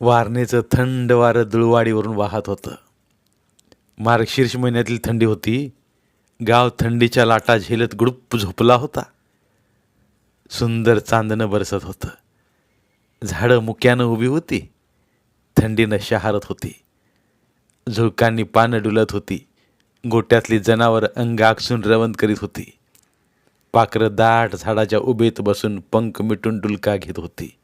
वारणेचं थंड वारं दुळवाडीवरून वाहत होतं. मार्गशीर्ष महिन्यातील थंडी होती. गाव थंडीच्या लाटा झेलत गुडुप झोपला होता. सुंदर चांदणं बरसत होतं. झाडं मुक्यानं उभी होती. थंडीनं शहारत होती. झुळकांनी पानं डुलत होती. गोट्यातली जनावर अंग आकसून रवंत करीत होती. पाखरं दाट झाडाच्या उभेत बसून पंख मिटून डुलका घेत होती.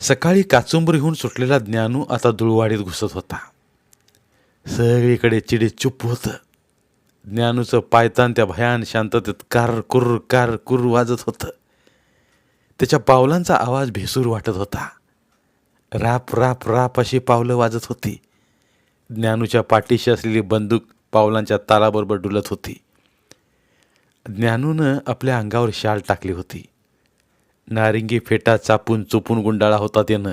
सकाळी काचुंबरीहून सुटलेला ज्ञानू आता धुळवाडीत घुसत होता. सगळीकडे चिडे चुप होतं. ज्ञानूचं पायतान त्या भयान शांततेत कार कुर्र कार कुर्र वाजत होतं. त्याच्या पावलांचा आवाज भेसूर वाटत होता. राप राप राप अशी पावलं वाजत होती. ज्ञानूच्या पाठीशी असलेली बंदूक पावलांच्या तालाबरोबर डुलत होती. ज्ञानूनं आपल्या अंगावर शाल टाकली होती. नारिंगी फेटा चापून चुपून गुंडाळा होता त्यानं.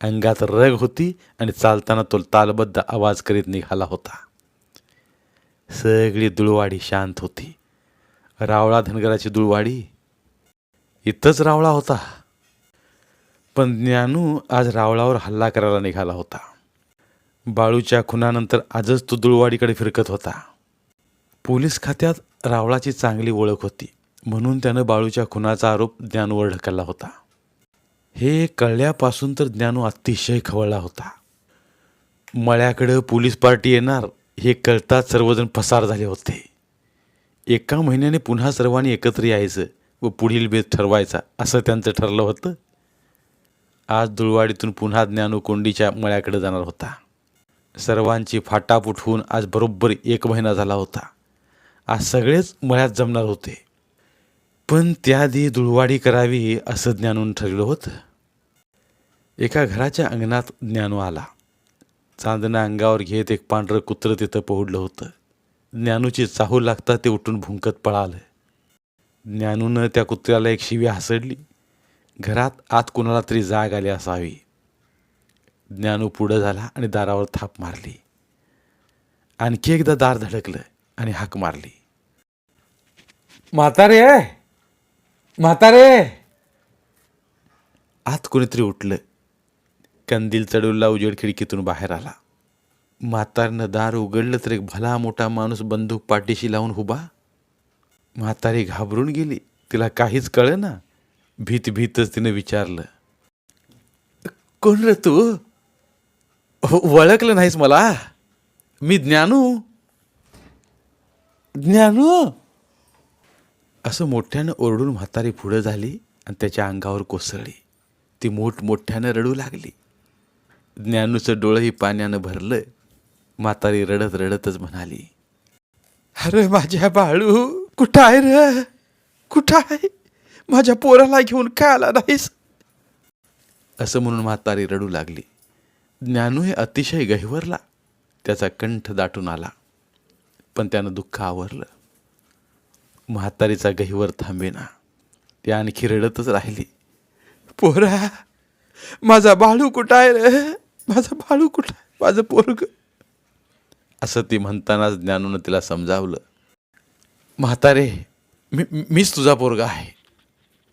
अंगात रग होती आणि चालताना तो तालबद्ध आवाज करीत निघाला होता. सगळी दुळवाडी शांत होती. रावळा धनगराची दुळवाडी इथंच रावळा होता. पण ज्ञानू आज रावळावर हल्ला करायला निघाला होता. बाळूच्या खुनानंतर आजच तो दुळवाडीकडे फिरकत होता. पोलीस खात्यात रावळाची चांगली ओळख होती. म्हणून त्यानं बाळूच्या खुनाचा आरोप ज्ञानवर ढकलला होता. हे कळल्यापासून तर ज्ञानू अतिशय खवळला होता. मळ्याकडं पोलीस पार्टी येणार हे कळताच सर्वजण पसार झाले होते. एका महिन्याने पुन्हा सर्वांनी एकत्र यायचं व पुढील बेत ठरवायचा असं त्यांचं ठरलं होतं. आज दुळवाडीतून पुन्हा ज्ञानू कोंडीच्या मळ्याकडे जाणार होता. सर्वांची फाटाफूट होऊन आज बरोबर एक महिना झाला होता. आज सगळेच मळ्यात जमणार होते. पण त्याआधी धुळवाडी करावी असं ज्ञानून ठरलं होतं. एका घराच्या अंगणात ज्ञानू आला. चांदण्या अंगावर घेत एक पांढरं कुत्रं तिथं पोहडलं होतं. ज्ञानूची चाहू लागता ते उठून भुंकत पळालं. ज्ञानूनं त्या कुत्र्याला एक शिवी हासडली. घरात आत कुणाला तरी जाग आली असावी. ज्ञानू पुढं झाला आणि दारावर थाप मारली. आणखी एकदा दार धडकलं आणि हाक मारली. म्हातारे! म्हातारे! आत कोणीतरी उठलं. कंदील चढवला उजेड खिडकीतून बाहेर आला. म्हातारनं दार उघडलं तर एक भला मोठा माणूस बंदूक पाठीशी लावून उभा. म्हातारी घाबरून गेली. तिला काहीच कळे ना भीत भीतच तिनं विचारलं. कोण रे तू? "हो, ओळखलं नाहीस मला. मी ज्ञानू. ज्ञानू? असं मोठ्यानं ओरडून म्हातारी पुढं झाली आणि त्याच्या अंगावर कोसळली. ती मोठमोठ्यानं रडू लागली. ज्ञानूचं डोळंही पाण्यानं भरलं म्हातारी रडत रडतच म्हणाली अरे माझ्या बाळू कुठं आहे र? कुठं आहे? माझ्या पोराला घेऊन काय आला नाहीस? असं म्हणून म्हातारी रडू लागली. ज्ञानू हे अतिशय गहिवरला. त्याचा कंठ दाटून आला. पण त्यानं दुःख आवरलं. म्हातारीचा गहिवर थांबेना. ती आणखी रडतच राहिली. पोरा माझा बाळू कुठं आहे रे? माझा बाळू कुठं आहे माझं पोरग. असं ती म्हणतानाच ज्ञानूनं तिला समजावलं. म्हातारे मी मीच तुझा पोरगा आहे.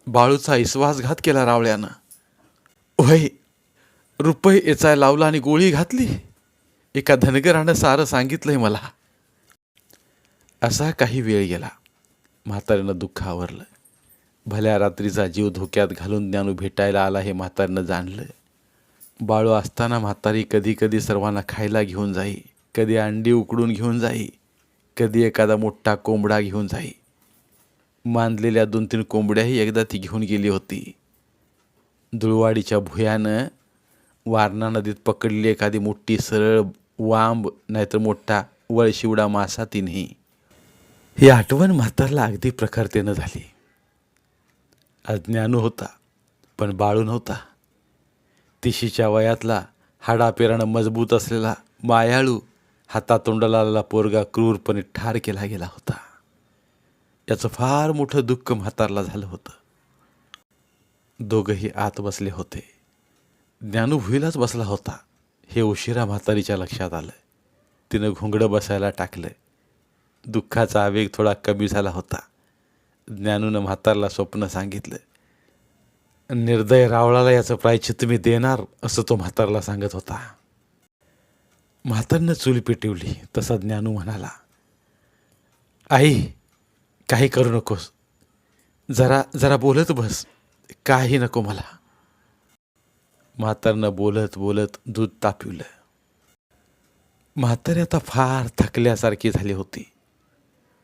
बाळूचा विश्वासघात केला रावळ्यानं. होय रुपये येचाय लावला आणि गोळी घातली. एका धनगरानं सारं सांगितलंय मला. असा काही वेळ गेला. म्हाताऱ्यानं दुःख आवरलं. भल्या रात्रीचा जीव धोक्यात घालून ज्ञानू भेटायला आला हे म्हाताऱ्यानं जाणलं. बाळू असताना म्हातारी कधी कधी सर्वांना खायला घेऊन जाई कधी अंडी उकडून घेऊन जाई कधी एखादा मोठा कोंबडा घेऊन जाई. मानलेल्या दोन तीन कोंबड्याही एकदा ती घेऊन गेली होती. दुळवाडीच्या भुयानं वारणा नदीत पकडली एखादी मोठी सरळ वांब नाहीतर मोठा वळशिवडा मासा तिन्ही. ही आठवण म्हातारला अगदी प्रखरतेनं झाली. अज्ञानू होता पण बाळू नव्हता. तिशीच्या वयातला हाडापेरानं मजबूत असलेला मायाळू हातातोंडाला आलेला पोरगा क्रूरपणे ठार केला गेला होता. याचं फार मोठं दुःख म्हातारला झालं होतं. दोघंही आत बसले होते. ज्ञानू भुईलाच बसला होता हे उशिरा म्हातारीच्या लक्षात आलं. तिनं घोंगडं बसायला टाकलं. दुःखाचा आवेग थोडा कमी झाला होता. ज्ञानूनं म्हातारला स्वप्न सांगितलं. निर्दय रावळाला याचं प्रायचित्त मी देणार असं तो म्हातारला सांगत होता. म्हातारनं चूल पेटवली तसा ज्ञानू म्हणाला आई काही करू नकोस. जरा जरा बोलत बस. काही नको मला. म्हातारनं बोलत बोलत दूध तापिवलं. म्हातारी आता फार थकल्यासारखी झाली होती.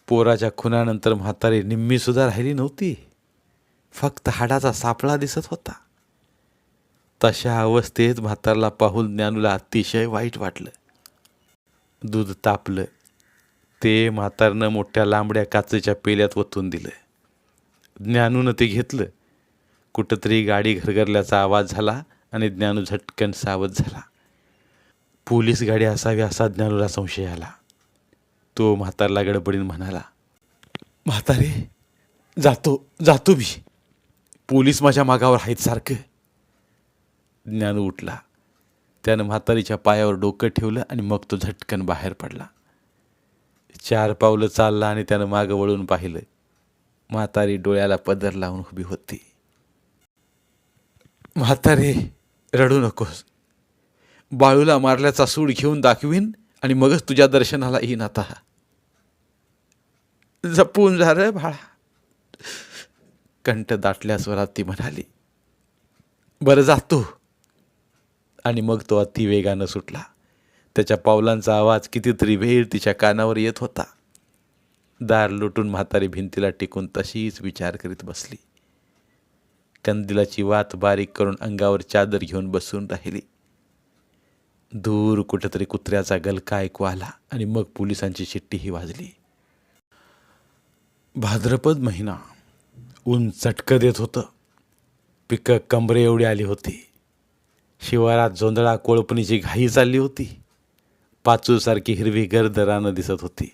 पोराच्या खुनानंतर म्हातारी निम्मीसुद्धा राहिली नव्हती. फक्त हाडाचा सापळा दिसत होता. तशा अवस्थेत म्हातारला पाहून ज्ञानूला अतिशय वाईट वाटलं. दूध तापलं. ते म्हातारनं मोठ्या लांबड्या काचेच्या पेल्यात ओतून दिलं. ज्ञानूनं ते घेतलं. कुठंतरी गाडी घरघरल्याचा आवाज झाला आणि ज्ञानू झटकन सावध झाला. पोलीस गाडी असावी असा ज्ञानूला संशय आला. तो म्हातारला गडबडीन म्हणाला म्हातारे जातो जातो मी. पोलीस माझ्या मागावर आहेत सारखं. ज्ञानू उठला. त्यानं म्हातारीच्या पायावर डोकं ठेवलं आणि मग तो झटकन बाहेर पडला. चार पावलं चालला आणि त्यानं मागं वळून पाहिलं. म्हातारी डोळ्याला पदर लावून उभी होती. म्हातारे रडू नकोस. बाळूला मारल्याचा सूड घेऊन दाखवीन आणि मगच तुझ्या दर्शनाला येईन आता जपून जा रे बाळा. कंठ दाटल्या स्वरात ती म्हणाली बरं जातो आणि मग तो अतिवेगानं सुटला. त्याच्या पावलांचा आवाज कितीतरी वेळ तिच्या कानावर येत होता. दार लुटून म्हातारी भिंतीला टिकून तशीच विचार करीत बसली. कंदिलाची वात बारीक करून अंगावर चादर घेऊन बसून राहिली. दूर कुठेतरी कुत्र्याचा गलका ऐकू आला आणि मग पोलिसांची शिट्टीही वाजली. भाद्रपद महिना. ऊन चटकं देत होतं. पिकं कमरे एवढी आली होती. शिवारात जोंधळा कोळपणीची घाई चालली होती. पाचूसारखी हिरवी गर्द रानं दिसत होती.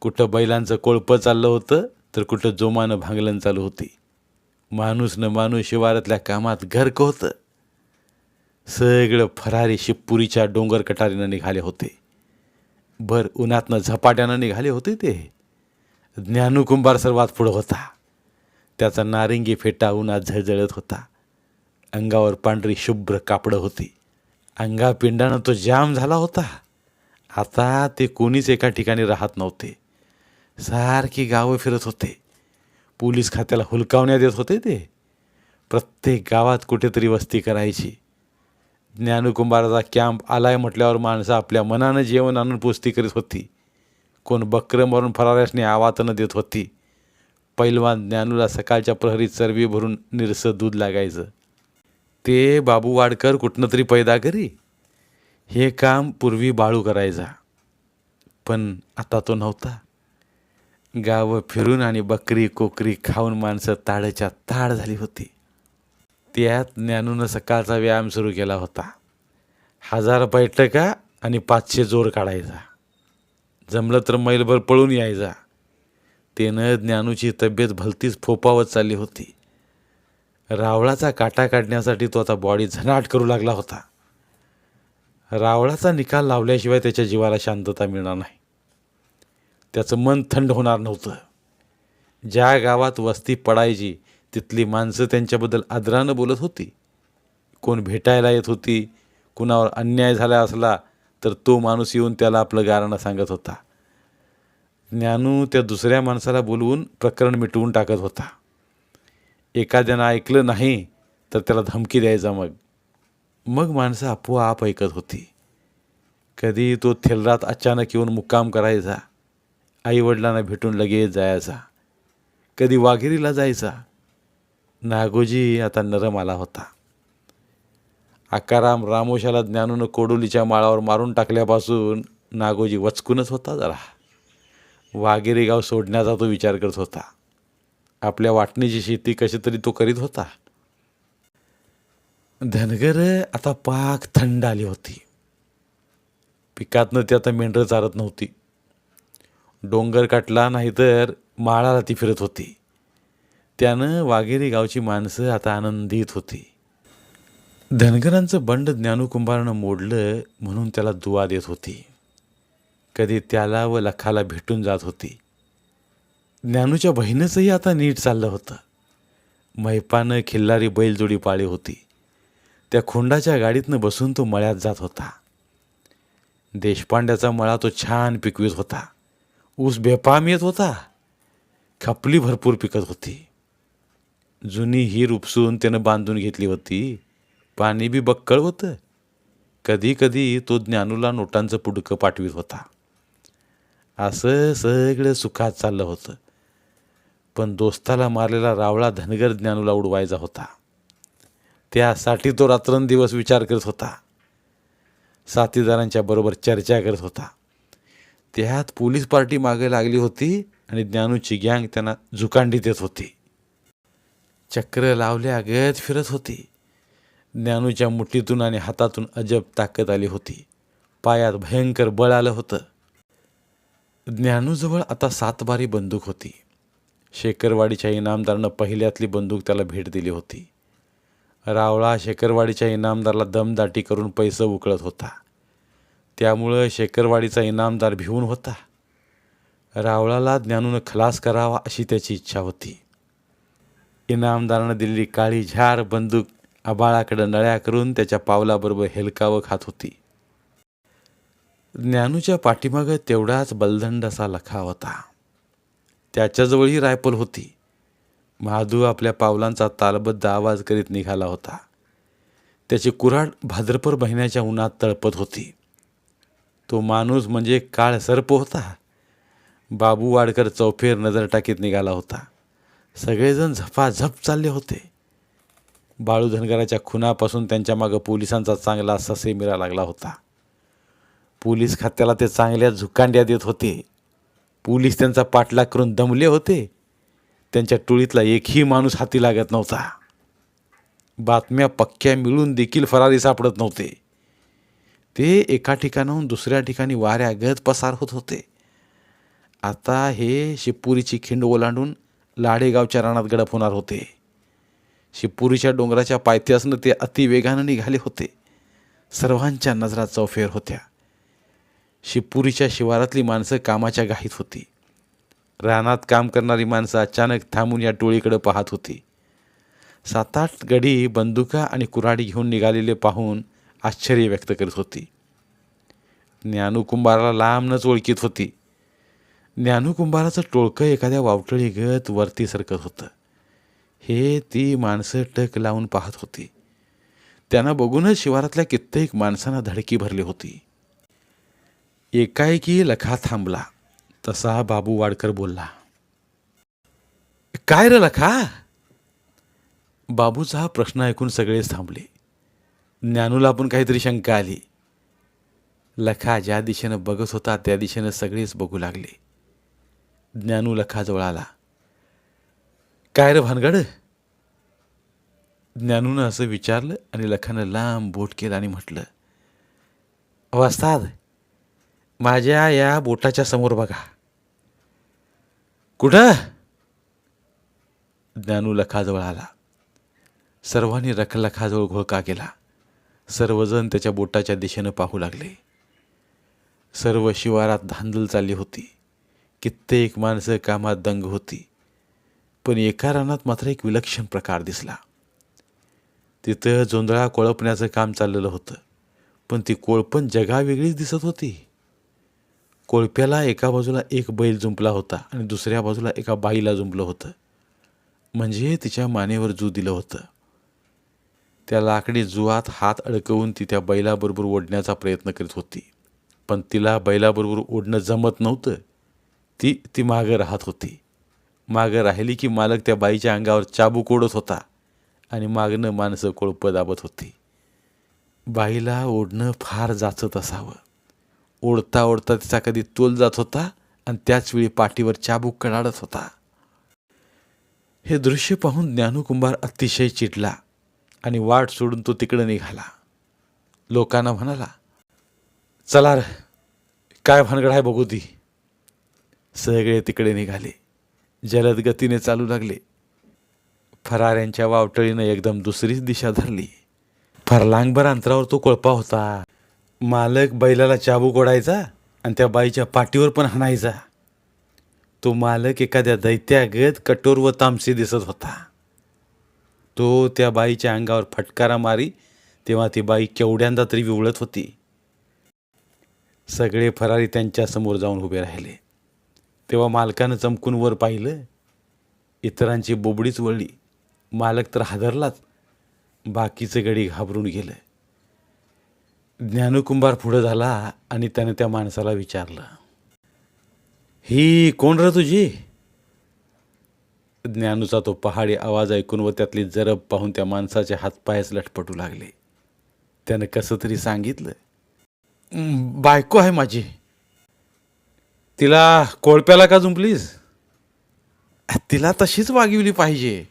कुठं बैलांचं कोळपं चाललं होतं तर कुठं जोमानं भांगलन चालू होती. माणूस न माणूस शिवारातल्या कामात गर्क होतं. सगळं फरारी शिवपुरीच्या डोंगर कटारीनं निघाले होते. भर उन्हातनं झपाट्यानं निघाले होते ते. ज्ञानुकुंभार सर्वात पुढं होता. त्याचा नारिंगी फेटा उन्हात झळझळत होता. अंगावर पांढरी शुभ्र कापडं होती. अंगापिंडानं तो जाम झाला होता. आता ते कोणीच एका ठिकाणी राहत नव्हते. सारखी गावं फिरत होते. पोलीस खात्याला हुलकावण्यात येत होते ते. प्रत्येक गावात कुठेतरी वस्ती करायची. ज्ञानकुंभाराचा कॅम्प आलाय म्हटल्यावर माणसं आपल्या मनानं जेवण आणून पुस्ती करीत होती. कोण बकरं मारून फराऱ्यासने आवातनं देत होती. पैलवान ज्ञानूला सकाळच्या प्रहरीत चरबी भरून निरसं दूध लागायचं. ते बाबू वाडकर कुठनं तरी पैदा करी. हे काम पूर्वी बाळू करायचा. पण आता तो नव्हता. गावं फिरून आणि बकरी कोकरी खाऊन माणसं ताडच्या ताड झाली होती. त्यात ज्ञानूनं सकाळचा व्यायाम सुरू केला होता. हजार बैठका आणि पाचशे जोर काढायचा. जमलं तर मैलभर पळून यायचा. त्यानं ज्ञानूची तब्येत भलतीच फोपावत चालली होती. रावळाचा काटा काढण्यासाठी तो आता बॉडी झनाट करू लागला होता. रावळाचा निकाल लावल्याशिवाय त्याच्या जीवाला शांतता मिळणार नाही. त्याचं मन थंड होणार नव्हतं. ज्या गावात वस्ती पडायची तिथली माणसं त्यांच्याबद्दल आदरानं बोलत होती. कोण भेटायला येत होती कुणावर अन्याय झाला असला तर तो माणूस येऊन त्याला आपलं गारणं सांगत होता. ज्ञानू त्या दुसऱ्या माणसाला बोलवून प्रकरण मिटवून टाकत होता. एखाद्यानं ऐकलं नाही तर त्याला धमकी द्यायचा मग. मग माणसं आपोआप ऐकत होती. कधी तो थेलरात अचानक येऊन मुक्काम करायचा. आईवडिलांना भेटून लगेच जायचा. कधी वाघेरीला जायचा. नागोजी आता नरम आला होता. आकाराम रामोशाला ज्ञानूनं कोडोलीच्या माळावर मारून टाकल्यापासून नागोजी वचकूनच होता जरा. वाघेरी गाव सोडण्याचा तो विचार करत होता. आपल्या वाटणीची शेती कशी तरी तो करीत होता. धनगर आता पाक थंड आली होती. पिकातनं ती आता मेंढरं चारत नव्हती. डोंगर काटला नाहीतर माळाला ती फिरत होती. त्यानं वाघेरी गावची माणसं आता आनंदित होती. धनगरांचं बंड ज्ञानकुंभारानं मोडलं म्हणून त्याला दुवा देत होती. कधी त्याला व लखाला भेटून जात होती. ज्ञानूच्या बहिणीचंही आता नीट चाललं होतं. मैपानं खिल्लारी बैलजोडी पाळी होती. त्या खोंडाच्या गाडीतनं बसून तो मळ्यात जात होता. देशपांड्याचा मळा तो छान पिकवीत होता. ऊस बेपाम येत होता. खपली भरपूर पिकत होती. जुनी हीर उपसून त्यानं बांधून घेतली होती. पाणी बी बक्कळ होतं. कधी कधी तो ज्ञानूला नोटांचं पुडकं पाठवित होता. असं सगळं सुखात चाललं होतं. पण दोस्ताला मारलेला रावळा धनगर ज्ञानूला उडवायचा होता. त्यासाठी तो रात्रंदिवस विचार करत होता. साथीदारांच्या बरोबर चर्चा करत होता. त्यात पोलीस पार्टी मागे लागली होती आणि ज्ञानूची गँग त्यांना झुकांडी देत होती. चक्र लावल्यागत फिरत होती. ज्ञानूच्या मुठीतून आणि हातातून अजब ताकद आली होती. पायात भयंकर बळ आलं होतं. ज्ञानूजवळ आता सातबारी बंदूक होती. शेकरवाडीच्या इनामदारानं पहिल्यातली बंदूक त्याला भेट दिली होती. रावळा शेकरवाडीच्या इनामदारला दमदाटी करून पैसे उकळत होता. त्यामुळं शेकरवाडीचा इनामदार भिवून होता. रावळाला ज्ञानूनं खलास करावा अशी त्याची इच्छा होती. इनामदारानं दिलेली काळी झार बंदूक आबाळाकडं नळ्या करून त्याच्या पावलाबरोबर हेलकावं खात होती. ज्ञानूच्या पाठीमागं तेवढाच बलदंड असा लखा होता. त्याच्याजवळही रायफल होती. महादू आपल्या पावलांचा तालबद्ध आवाज करीत निघाला होता. त्याची कुऱ्हाड भाद्रपर महिन्याच्या उन्हात तळपत होती. तो माणूस म्हणजे काळ सर्प होता. बाबू वाडकर चौफेर नजर टाकीत निघाला होता. सगळेजण झपाझप चालले होते. बाळू धनगराच्या खुनापासून त्यांच्या मागं पोलिसांचा चांगला ससे मिळा लागला होता. पोलीस खात्याला ते चांगल्या झुकांड्या देत होते. पोलीस त्यांचा पाठलाग करून दमले होते. त्यांच्या टोळीतला एकही माणूस हाती लागत नव्हता. बातम्या पक्क्या मिळून देखील फरारी सापडत नव्हते. ते एका ठिकाणाहून दुसऱ्या ठिकाणी वाऱ्यागत पसार होत होते. आता हे शिपुरीची खिंड ओलांडून लाडेगावच्या रानात गडप होणार होते. शिपुरीच्या डोंगराच्या पायथ्यासनं ते अतिवेगानं निघाले होते. सर्वांच्या नजरा चौफेर होत्या. शिपुरीच्या शिवारातली माणसं कामाच्या घाईत होती. रानात काम करणारी माणसं अचानक थांबून या टोळीकडे पाहत होती. सात आठ गडी बंदुका आणि कुऱ्हाडी घेऊन निघालेले पाहून आश्चर्य व्यक्त करीत होती. ज्ञानूकुंभाराला लांबनच ओळखीत होती. ज्ञानुकुंभाराचं टोळकं एखाद्या वावटळीगत वरती सरकत होतं. हे ती माणसं टक लावून पाहत होती. त्यांना बघूनच शिवारातल्या कित्येक माणसांना धडकी भरली होती. एकाएकी लखा थांबला. तसा बाबू वाडकर बोलला काय रे लखा? बाबूचा हा प्रश्न ऐकून सगळेच थांबले. ज्ञानूला पण काहीतरी शंका आली. लखा ज्या दिशेनं बघत होता त्या दिशेनं सगळेच बघू लागले. ज्ञानू लखाजवळ आला. काय रे भानगड? ज्ञानूनं असं विचारलं आणि लखानं लांब बोट केलं आणि म्हटलं वस्ताद माझ्या या बोटाच्या समोर बघा. कुठं? ज्ञानू लखाजवळ आला. सर्वांनी रखलखाजवळ घोळका केला. सर्वजण त्याच्या बोटाच्या दिशेनं पाहू लागले. सर्व शिवारात धांदल चालली होती. कित्येक माणसं कामात दंग होती. पण एका रानात मात्र एक विलक्षण प्रकार दिसला. तिथं जोंधळा कोळपण्याचं काम चाललेलं होतं पण ती कोळपण जगावेगळीच दिसत होती. कोळप्याला एका बाजूला एक बैल जुंपला होता आणि दुसऱ्या बाजूला एका बाईला जुंपलं होतं. म्हणजे तिच्या मानेवर जू दिलं होतं. त्या लाकडी जुवात हात अडकवून ती त्या बैलाबरोबर ओढण्याचा प्रयत्न करीत होती. पण तिला बैलाबरोबर ओढणं जमत नव्हतं. ती ती मागं राहत होती. मागं राहिली की मालक त्या बाईच्या अंगावर चाबूक ओढत होता आणि मागणं माणसं कोळपं दाबत होती. बाईला ओढणं फार जाचत असावं. ओढता ओढता तिचा कधी तोल जात होता आणि त्याचवेळी पाठीवर चाबूक कडाडत होता. हे दृश्य पाहून ज्ञानकुंभार अतिशय चिडला आणि वाट सोडून तो तिकडे निघाला. लोकांना म्हणाला चला रे काय भानगड आहे बघू ती. सगळे तिकडे निघाले. जलद गतीने चालू लागले. फराऱ्यांच्या वावटळीनं एकदम दुसरीच दिशा धरली. फरलांगभर अंतरावर तो कोळपा होता. मालक बैलाला चाबूक ओढायचा आणि त्या बाईच्या पाठीवर पण हाणायचा. तो मालक एखाद्या दैत्यागत कठोर व तामसी दिसत होता. तो त्या बाईच्या अंगावर फटकारा मारी तेव्हा ती बाई केवढ्यांदा तरी विवळत होती. सगळे फरारी त्यांच्यासमोर जाऊन उभे राहिले. तेव्हा मालकानं चमकून वर पाहिलं. इतरांची बोबडीच वळली. मालक तर हादरलाच. बाकीचं गडी घाबरून गेलं. ज्ञानकुंभार पुढं झाला आणि त्याने त्या माणसाला विचारलं ही कोण र तुझी? ज्ञानूचा तो पहाडी आवाज ऐकून व त्यातली जरब पाहून त्या माणसाचे हातपायच लटपटू लागले. त्यानं कसं तरी सांगितलं बायको आहे माझी. तिला कोळप्याला का जुंपलीस? तिला तशीच वागविली पाहिजे.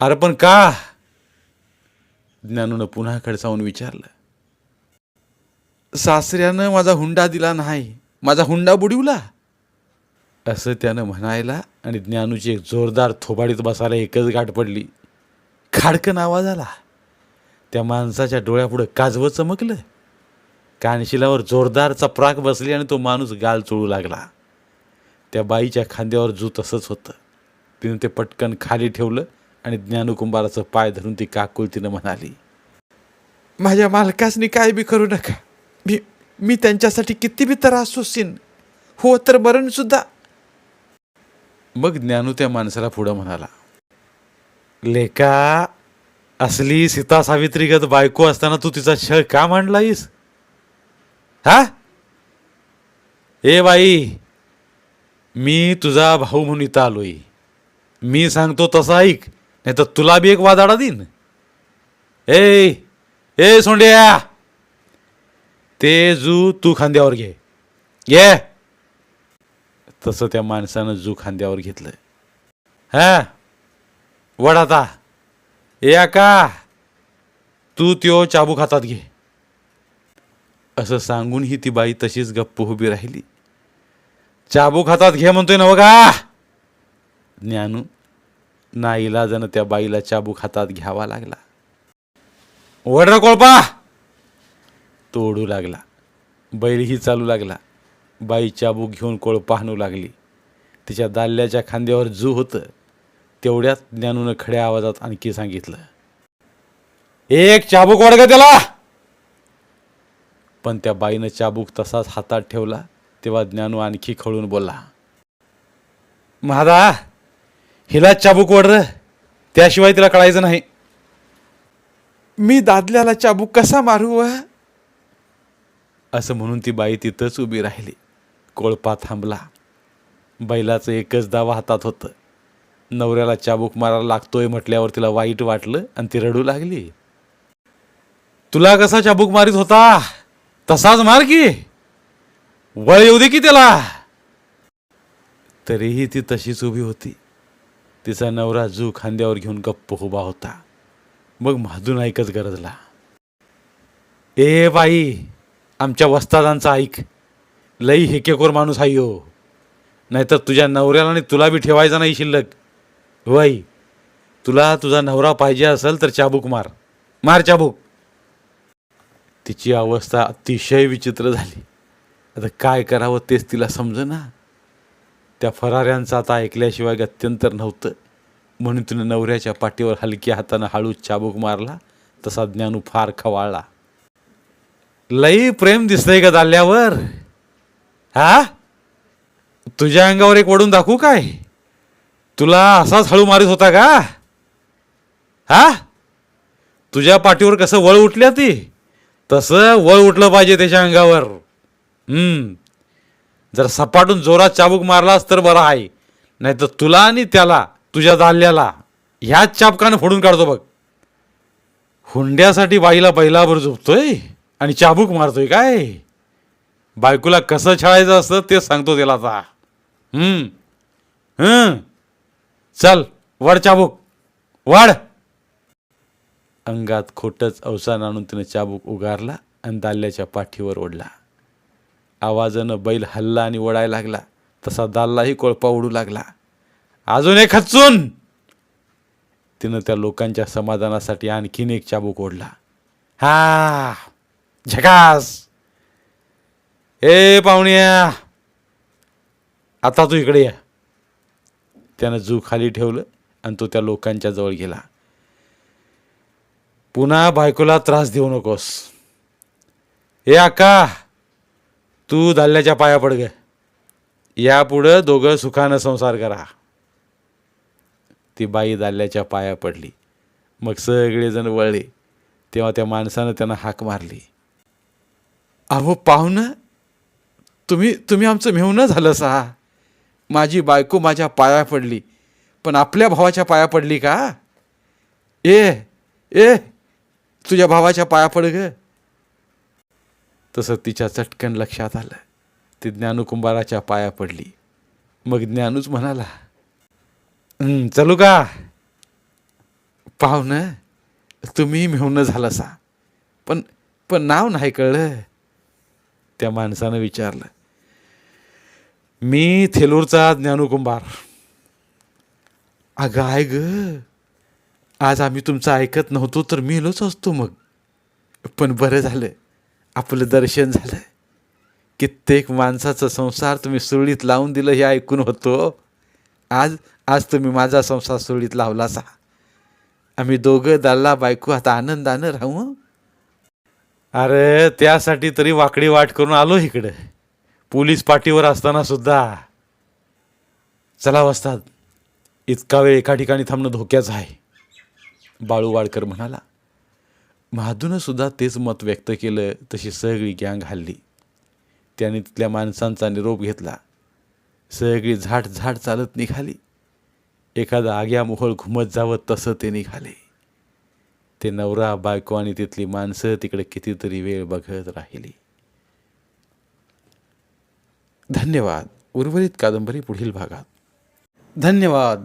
अरे पण का? ज्ञानूनं पुन्हा खडसावून विचारलं. सासऱ्यानं माझा हुंडा दिला नाही माझा हुंडा बुडविला. असं त्यानं म्हणायला आणि ज्ञानूची एक जोरदार थोबाडीत बसायला एकच गाठ पडली. खाडकन आवाज आला त्या माणसाच्या डोळ्यापुढं काजवं चमकलं. कानशिलावर जोरदार चपराक बसली आणि तो माणूस गाल चोळू लागला. त्या बाईच्या खांद्यावर जू तसंच होतं. तिनं ते पटकन खाली ठेवलं आणि ज्ञानकुंभाराचं पाय धरून ती काकुल तिनं म्हणाली माझ्या मालकासनी काय बी करू नका. मी मी त्यांच्यासाठी किती बी त्रास सोसीन हो तर बरण सुद्धा. मग ज्ञानू त्या माणसाला पुढं म्हणाला लेका असली सीता सावित्रीगत बायको असताना तू तिचा छळ का मांडलाईस? हा? ए बाई मी तुझा भाऊ म्हणून इथं आलोय. मी सांगतो तसं ऐक नाही तर तुला बी एक वादाडा देईन. ए ए सोंड्या ते जू तू खांद्यावर घे. ये तसं त्या माणसानं जू खांद्यावर घेतलं हा? वड आता ए का? तू त्यो चाबूक हातात घे. असं सांगूनही ती बाई तशीच गप्प उभी राहिली. चाबूक हातात घे म्हणतोय ना बघा. ज्ञानू नाईलाजानं त्या बाईला चाबूक हातात घ्यावा लागला. वड कोळपा. तो ओढू लागला. बैलही चालू लागला. बाई चाबूक घेऊन कोळ पाहणू लागली. तिच्या दाल्ल्याच्या खांद्यावर जू होतं. तेवढ्यात ज्ञानूनं खड्या आवाजात आणखी सांगितलं. एक चाबूक वाढ त्याला. पण त्या बाईनं चाबूक तसाच हातात ठेवला तेव्हा ज्ञानू आणखी खळून बोलला महादा हिला चाबूक वड र. त्याशिवाय तिला कळायचं नाही. मी दादल्याला चाबूक कसा मारू व असं म्हणून ती बाई तिथंच उभी राहिली. कोळपा थांबला. बैलाचं एकच दावा हातात होतं. नवऱ्याला चाबूक मारायला लागतोय म्हटल्यावर तिला वाईट वाटलं आणि ती रडू लागली. तुला कसा चाबूक मारित होता? तसाच मार की. वळ येऊ दे की त्याला. तरीही ती तशीच उभी होती. तिचा नवरा जू खांद्यावर घेऊन गप्प उभा होता. मग म्हाजून ऐकच गरजला. ए बाई आमच्या वस्तादांचा ऐक. लई हेकेकोर माणूस आहे हो नाहीतर तुझ्या नवऱ्याला आणि तुला बी ठेवायचा नाही शिल्लक. वाई तुला तुझा नवरा पाहिजे असेल तर चाबूक मार. मार चाबूक. तिची अवस्था अतिशय विचित्र झाली. आता काय करावं तेच तिला समजेना. त्या फराऱ्यांचं आता ऐकल्याशिवाय गत्यंतर नव्हतं. म्हणून तिनं नवऱ्याच्या पाठीवर हलक्या हातानं हळू चाबूक मारला तसा ज्ञानू फार खवाळला. लई प्रेम दिसतंय का दाल्यावर? हा तुझ्या अंगावर एक वडून दाखवू काय? तुला असाच हळू मारित होता का? हा तुझ्या पाठीवर कसं वळ उठल्या ती? तसं वळ उठलं पाहिजे त्याच्या अंगावर. हम्म. जर सपाटून जोरात चाबूक मारलास तर बरा आहे. नाही तर तुला आणि त्याला तुझ्या दाल्याला ह्याच चापकानं फोडून काढतो बघ. हुंड्यासाठी बाईला बैलावर झोपतोय आणि चाबूक मारतोय काय? बायकोला कसं छळायचं असतं ते सांगतो त्याला आता. हम्म. चल वाढ चाबूक. वाढ. अंगात खोटंच अवसान आणून तिनं चाबूक उगारला आणि दाल्ल्याच्या पाठीवर ओढला. आवाजानं बैल हल्ला आणि ओढायला लागला. तसा दाल्लाही कोळपा उडू लागला. अजून एक खचून तिनं त्या लोकांच्या समाधानासाठी आणखीन एक चाबूक ओढला. हा झकास! ए पाहुण्या! आता तू इकडे या. त्यानं जू खाली ठेवलं आणि तो त्या लोकांच्या जवळ गेला. पुन्हा बायकोला त्रास देऊ नकोस. ए अक्का तू दाल्याच्या पाया पड ग. यापुढं दोघं सुखानं संसार करा. ती बाई दाल्याच्या पाया पडली. मग सगळेजण वळले. तेव्हा त्या माणसानं त्यांना हाक मारली. अहो पाहुणं तुम्ही तुम्ही आमचं मेहून झालं सा. माझी बायको माझ्या पाया पडली. पण आपल्या भावाच्या पाया पडली का? ए ए तुझ्या भावाच्या पाया पड ग. तसं तिच्या चटकन लक्षात आलं. ती ज्ञानुकुंभाराच्या पाया पडली. मग ज्ञानूच म्हणाला चलू का? पाहुणं तुम्ही मेहून झालं सा पण पण नाव नाही कळलं. त्या माणसानं विचारलं मी थेलूरचा ज्ञानुकुंभार. अगं आहे ग. आज आम्ही तुमचं ऐकत नव्हतो तर मेलोच असतो मग. पण बरं झालं आपलं दर्शन झालं कित्येक माणसाचा संसार तुम्ही सुरळीत लावून दिलं हे ऐकून होतो. आज आज तुम्ही माझा संसार सुरळीत लावलासा आम्ही दोघं दाल्ला बायको आता आनंदानं राहू अरे त्यासाठी तरी वाकडी वाट करून आलो इकडं. पोलीस पाठीवर असताना सुद्धा. चला वाजतात इतका वेळ एका ठिकाणी थांबणं धोक्याचं आहे. बाळू वाडकर म्हणाला महादूनं सुद्धा तेच मत व्यक्त केलं तशी सगळी गँग हल्ली. त्याने तिथल्या माणसांचा निरोप घेतला. सगळी झाट झाट चालत निघाली. एखादा आग्या मोहळ घुमत जावं तसं ते निघाले. ते नवरा बायको आणि तिथली माणसं तिकडे कितीतरी वेळ बघत राहिली. धन्यवाद. उर्वरित कादंबरी पुढील भागात. धन्यवाद.